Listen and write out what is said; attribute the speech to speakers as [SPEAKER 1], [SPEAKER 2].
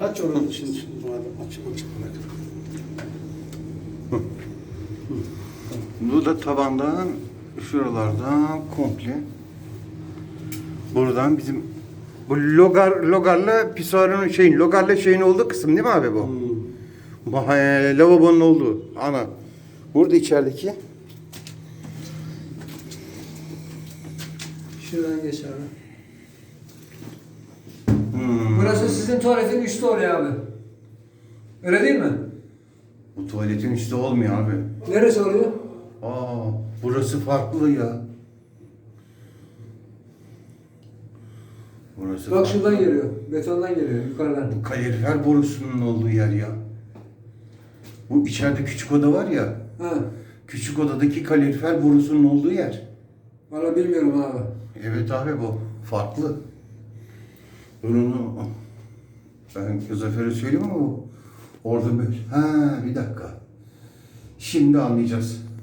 [SPEAKER 1] Aç orası şimdi şimdi madem aç aç bırak.
[SPEAKER 2] Bu da tabandan şuralardan komple. Buradan bizim bu logar logarla pisuarın şeyin logarla şeyin olduğu kısım değil mi abi bu? Bu he, lavabonun olduğu ana. Burada içerideki
[SPEAKER 3] Şuradan geç abi. Sizin tuvaletin üstü oraya abi. Öyle değil mi?
[SPEAKER 2] Bu tuvaletin üstü olmuyor abi.
[SPEAKER 3] Neresi oluyor?
[SPEAKER 2] Aa, burası farklı ya. Burası
[SPEAKER 3] Bak
[SPEAKER 2] farklı.
[SPEAKER 3] şuradan geliyor. Betondan geliyor yukarıdan.
[SPEAKER 2] Bu kalorifer borusunun olduğu yer ya. Bu içeride küçük oda var ya.
[SPEAKER 3] Ha.
[SPEAKER 2] Küçük odadaki kalorifer borusunun olduğu yer.
[SPEAKER 3] Valla bilmiyorum abi.
[SPEAKER 2] Evet abi bu farklı. Ben onu ben Zafer'e söyleyeyim ama o orada böyle. Ha bir dakika. Şimdi anlayacağız.